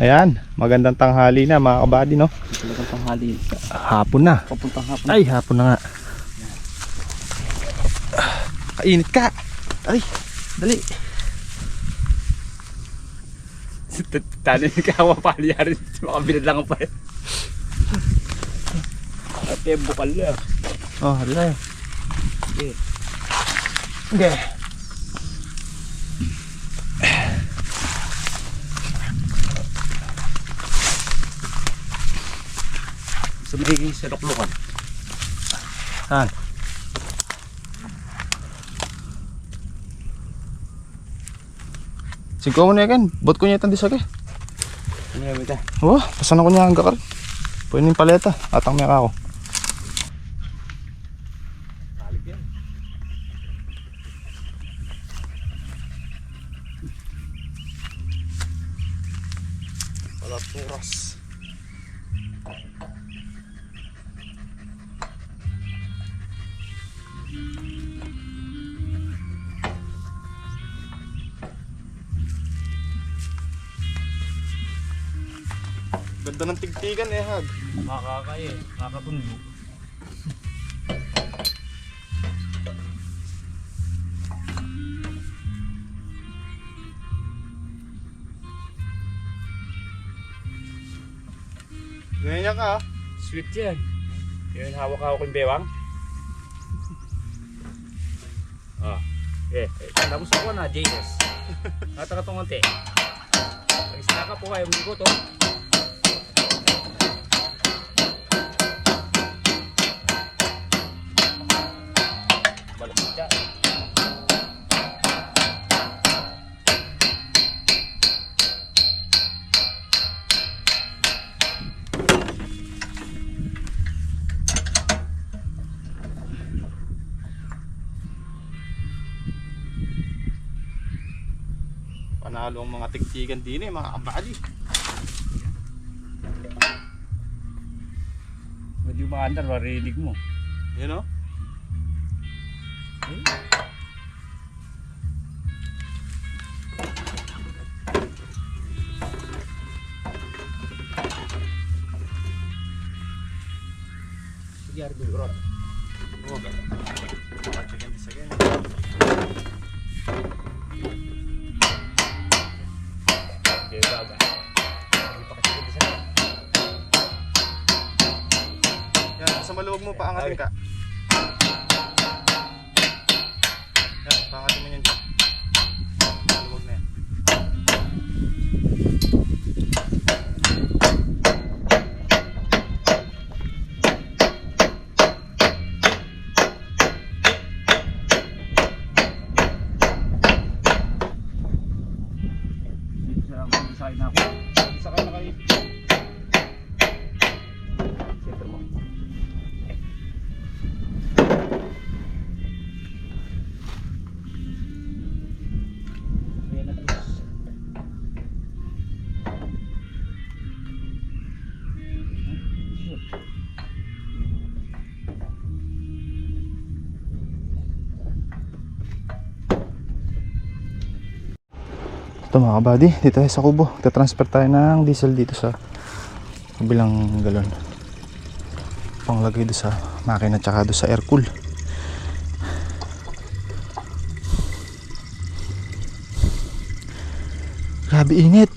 Ayan, magandang tanghali na mga kabady no. Talagang tanghali. Hapon na. Papuntang hapon. Ay, hapon na nga. Ah, Kainit ka. Ay, dali. Talo yung kawa pa rin. Makabilad lang pa rin. At yung bukal lang. Oh, dali. Okay. Okay. So may sinuklukan. Saan? Sigko mo na yan. Bot ko niya yung ito? Oh, pasan ako niya ang gakar. Pwede yung paleta. Atang may ako. Balik Ganda ng tigtigan eh, Hag. Makakaya eh. Makakatundo. Ganyan ka, ah. Sweet yan. Yun hawak-hawak yung bewang. Ah. Eh, eh, tapos ako na, JS. Natakatungan te. Pag-isla ka po kayo, hindi ko to. Panalo ang mga tigtigan din eh, mga kabali. Hindi mo andar, marinig mo. Yun. Eh? Sige, Ardo, Rod. Oh. Pachigan this again. Baga. Hindi pa kasi bisa. Yan, sa maluwag mo, paangatin ka. Ito mga kabady, dito tayo sa kubo. Tatransfer tayo ng diesel dito sa kabilang galon. Panglagay doon sa makina tsaka doon sa air cool. Grabe init.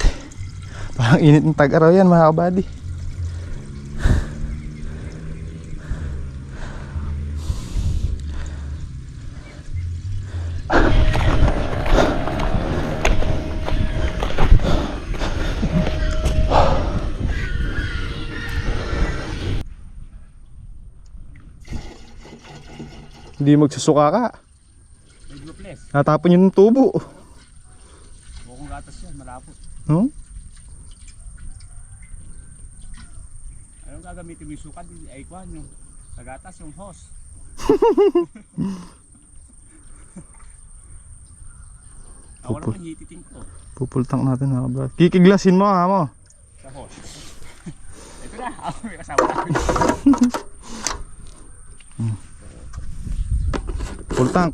Parang init ng tag-araw yan mga kabady. Hindi magsusuka ka. May glupless. Natapon yun ng tubo. Bukong gatas yan, malapot. No? Anong gagamitin mo yung sukat? Ay, kwan yung sa gatas, yung hose. Ako Pupul. naman hititing ko Pupultang natin mga kabady. Kikiglasin mo ha mo. sa hose. Ito na, ako may kasama na. Full tank.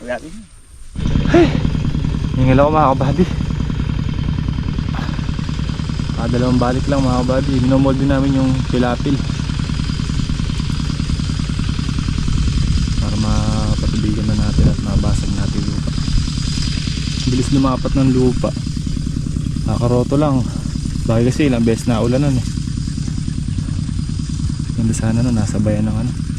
Wala din. Hingil ako mga kabady. Nakadalawang balik lang mga buddy. Minomold din namin yung pilapil. Para mapatubigan na natin at mabasag natin yung lupa. Bilis lumapat ng lupa. Nakaroto lang. Bakit kasi ilang beses na ulan nun eh. Ganda sana no, nasa bayan ng ano.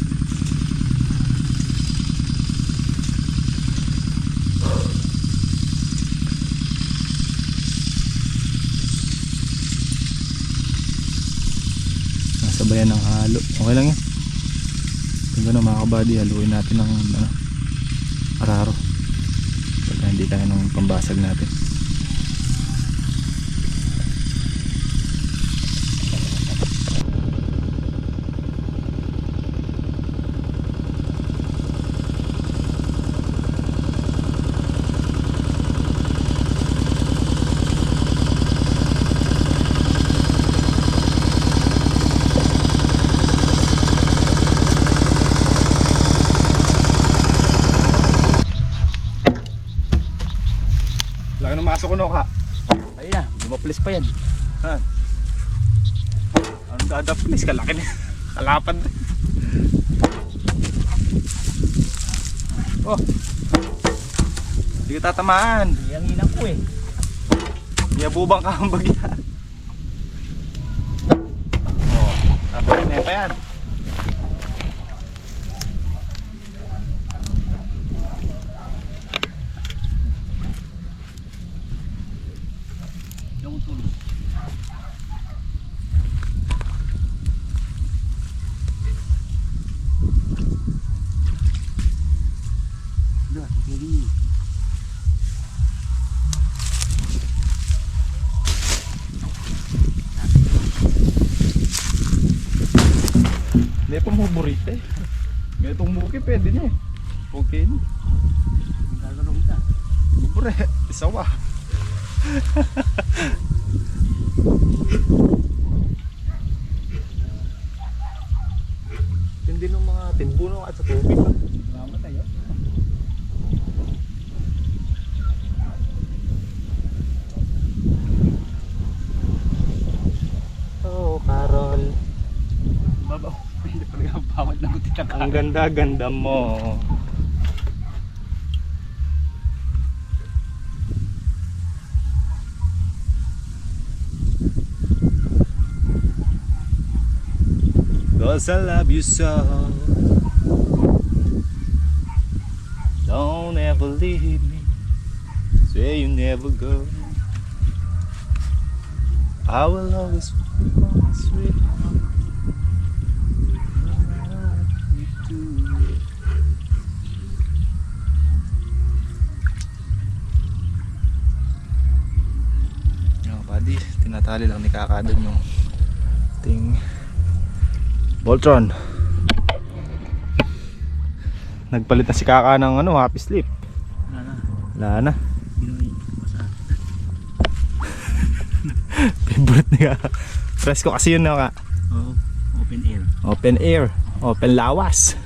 Bayan ng halo. Okay lang yan. Kung gano'n mga kabady, haluin natin ng ano, araro. Pagka hindi tayo ng pambasag natin. Maso ko no ka. Ayun na, lumaplis pa yan. Ang dadaplis, kalaki na. Kalapad. Oh. Hindi ka tatamaan. Yang inang ko eh. Yabubang ka ang bagya. Oh, tapos na pa yan. Yung tulog. Doon, hindi. Hindi pa muburite. Ganitong muki pwede niya eh. Okay na. Gagano'n ka. Bubure, isawa. Hindi ng mga tinbuno at sa tubig. Mamatay oh. Oh, Carol. Babaw. Ang. Ang ganda-ganda mo. Cause I love you so Don't ever leave me Swear you never go I will always be sweet Yung tinatali lang ni Kakadon yung ting Voltron. Nagpalit na si Kaka ng ano, happy sleep. Wala na. Wala na. Favorite ni Kaka. Presko kasi yun na ka. Oo. Open air. Open air. Open lawas.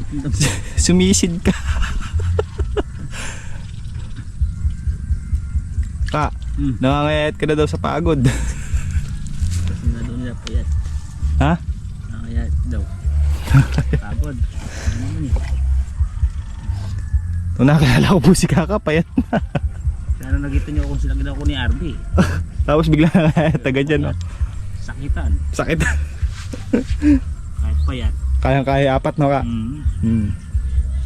Itindang Sumisid ka. Ka, Hmm. nangangayat ka na daw sa pagod. Kasi na doon nila payat. ha? Nakakaya daw. Pagod. Nung nakilala ko po si Kaka, payat na. Sana nakita niyo kung sila ginawa ko ni RB. Tapos bigla nangangayat agad dyan. No? Sakitan. Sakit. Kahit payat. Kayang-kaya apat no ka? Hmm. Hmm.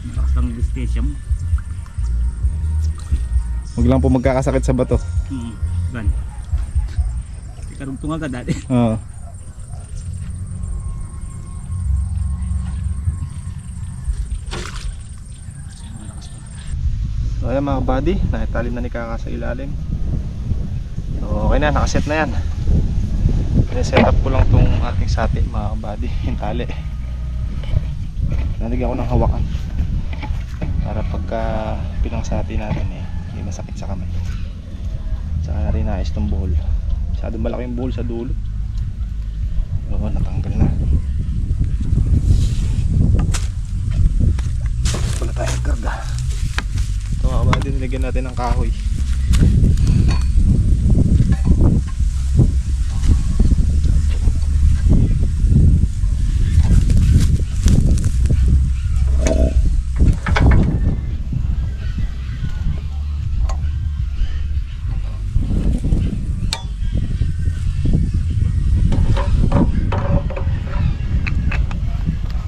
Malakas lang ang distansya mo. Huwag lang po magkakasakit sa bato. Hmm. Gan. Ikarugtong agad dati. Oo. So ayan mga buddy, nakitali na ni Kaka sa ilalim. So okay na, nakaset na yan. Pinaset up ko lang tong ating sati mga buddy, yung tali. Nalagyan ko ng hawakan. Para pagka pinangsati natin eh, hindi masakit sa kamay. Saka na rin naayos tong buhol. Masyadong malaki yung buhol sa dulo. Oo, natanggal na. Wala tayong karga. Ito mga kabady, nilagyan natin ng kahoy.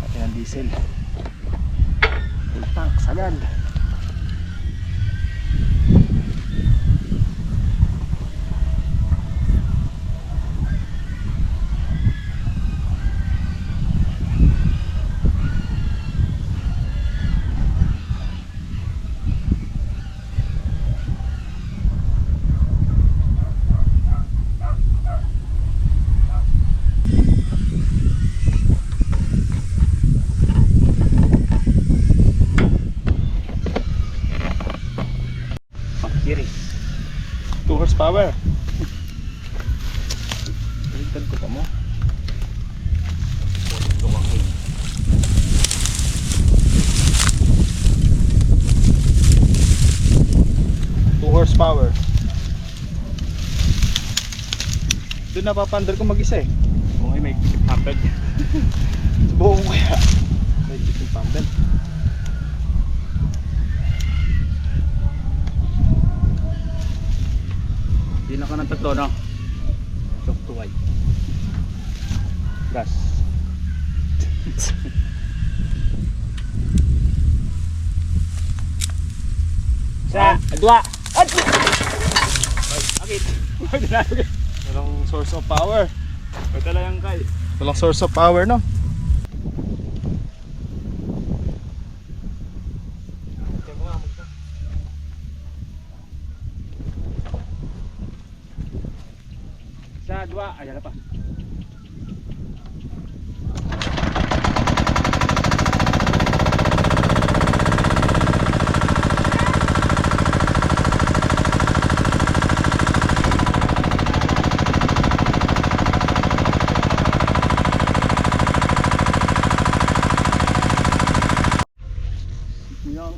Atin ang diesel. Full tank, sagad. Kiri. 2 horsepower. Baliktad ko pa mo. Two horsepower. Doon napapandar ko mag-isa eh. Okay, may hampered. Subukan ko kaya. May yung pandal. Hindi tatlo, no? To white. Gas. Sa, dua. At! Ay, akit. Walang source of power. Pagkala yung kal. Walang source of power no. Sa, dua. Ayan na pa.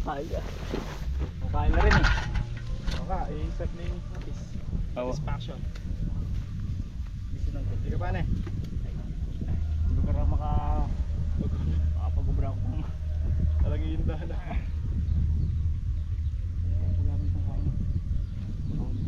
Kaya. Kaya na rin eh. Baka, i-set na yung. Satisfaction. Ka pa na eh. Hindi maka... makapag-ubra ko kung Talagang yung dahan. wala mo isang kain. Na.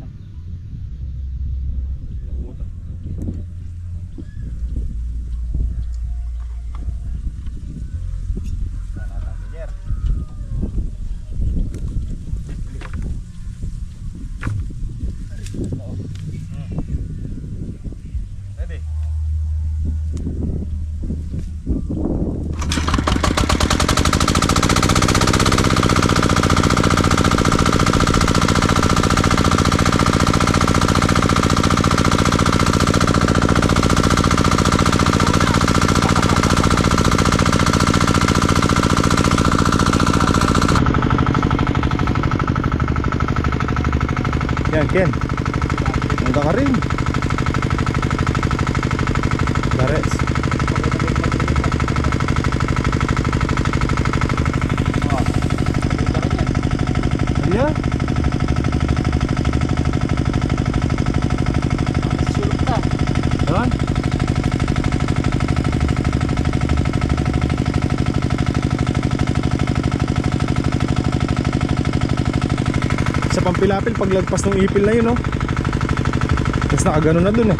Pampilapil, paglagpas ng ipil na yun, no? Tapos nakagano na dun, eh.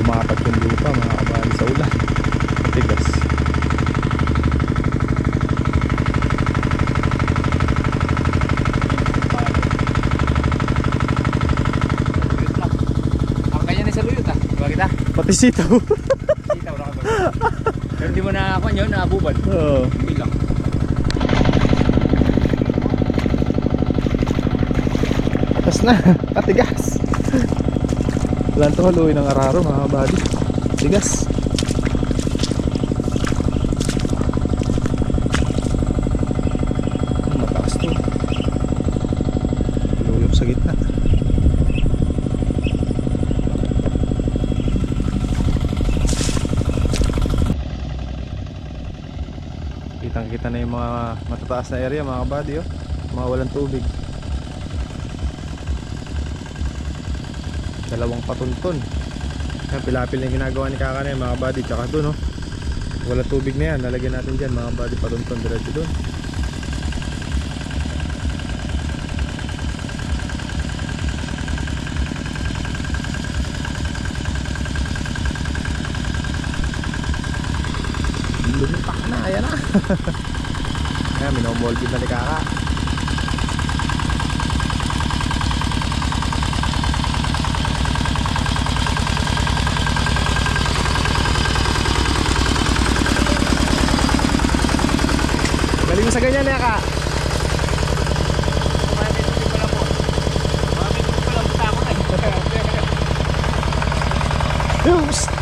Lumapat yung lupa, mga kabali sa ulan. Matigas. Luyot hindi mo na ako yun, naabubad. Oo. Hindi lang. Tapos na, katigas. Walang to haluin ng araro mga kabali. Tigas. Hmm, Mataas to. Luyok sa gitna. kitang kita na yung mga matataas na area mga kabady oh. mga walang tubig. Dalawang patunton yan pilapil na yung ginagawa ni kaka na yun mga kabady. Tsaka dun oh. Walang tubig na yan. Lalagyan natin dyan mga kabady patunton diretso dun. Lumipak na ayan na ayan minomolbid na ni kaka. Galing mo sa ganyan ya ka Mga